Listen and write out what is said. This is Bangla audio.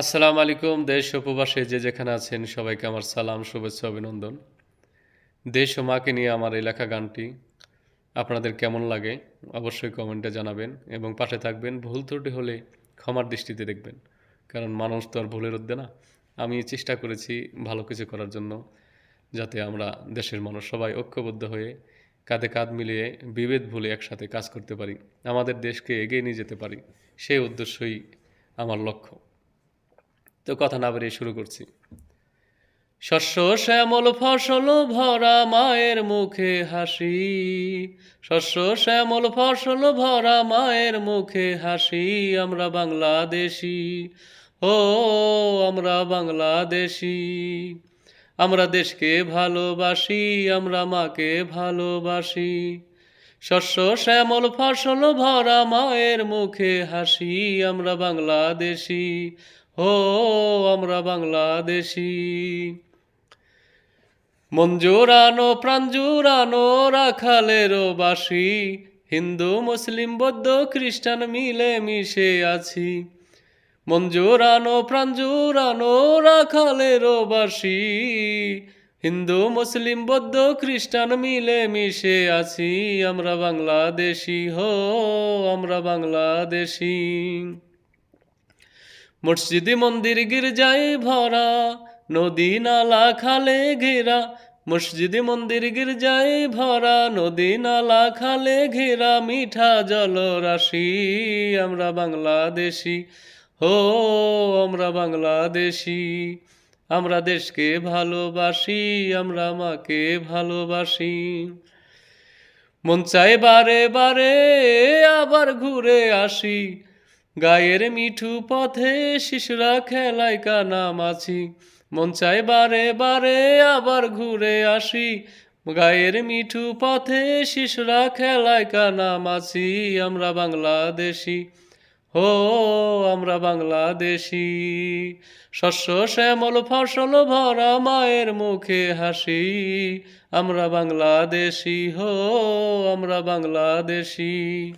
আসসালামু আলাইকুম, দেশ উপবাসে যে যেখানে আছেন সবাইকে আমার সালাম, শুভেচ্ছা, অভিনন্দন। দেশ ও মাকে নিয়ে আমার এই লেখা গানটি আপনাদের কেমন লাগে অবশ্যই কমেন্টে জানাবেন এবং পাশে থাকবেন। ভুল ত্রুটি হলে ক্ষমার দৃষ্টিতে দেখবেন, কারণ মানুষ তো আর ভুলের ঊর্ধ্বে না। আমি চেষ্টা করেছি ভালো কিছু করার জন্য, যাতে আমরা দেশের মানুষ সবাই ঐক্যবদ্ধ হয়ে কাঁধে কাঁধ মিলিয়ে বিভেদ ভুলে একসাথে কাজ করতে পারি, আমাদের দেশকে এগিয়ে নিয়ে যেতে পারি, সেই উদ্দেশ্যই আমার লক্ষ্য। তো কথা না বেরিয়ে শুরু করছি। শস্য শ্যামল ফসল ভরা মায়ের মুখে হাসি। শস্য শ্যামল ফসল ভরা মায়ের মুখে হাসি। আমরা বাংলাদেশি, ও আমরা বাংলাদেশি। আমরা দেশকে ভালোবাসি, আমরা মাকে ভালোবাসি। শস্য শ্যামল ফসল ভরা মায়ের মুখে হাসি। আমরা বাংলাদেশি ও, আমরা বাংলাদেশি। মন জোরানো প্রাণ জোরানো রাখালেরও বাসি। হিন্দু, মুসলিম, বৌদ্ধ, খ্রিস্টান মিলে মিশে আছি। মন জোরানো প্রাণ জোরানো রাখালেরও বাসি। হিন্দু, মুসলিম, বৌদ্ধ, খ্রিস্টান মিলে মিশে আছি। আমরা বাংলাদেশি, হো, আমরা বাংলাদেশি। মসজিদে মন্দির গির্জায় ভরা, নদী নালা খালে ঘেরা। মসজিদে মন্দির গির্জায় ভরা, নদী নালা খালে ঘেরা। মিঠা জল রাশি আমরা বাংলাদেশি। হো, আমরা বাংলাদেশি। আমরা দেশকে ভালোবাসি, আমরা মাকে ভালোবাসি। মন চায় বারে বারে আবার ঘুরে আসি। গায়ের মিঠু পথে শিশুরা খেলায় কানামাছি মন চায় বারে বারে আবার ঘুরে আসি। গায়ের মিঠু পথে শিশুরা খেলায় কানামাছি আমরা বাংলাদেশি। হো, আমরা বাংলাদেশি। শস্য, শ্যামল, ফসল ভরা মায়ের মুখে হাসি। আমরা বাংলাদেশি, হো, আমরা বাংলাদেশি।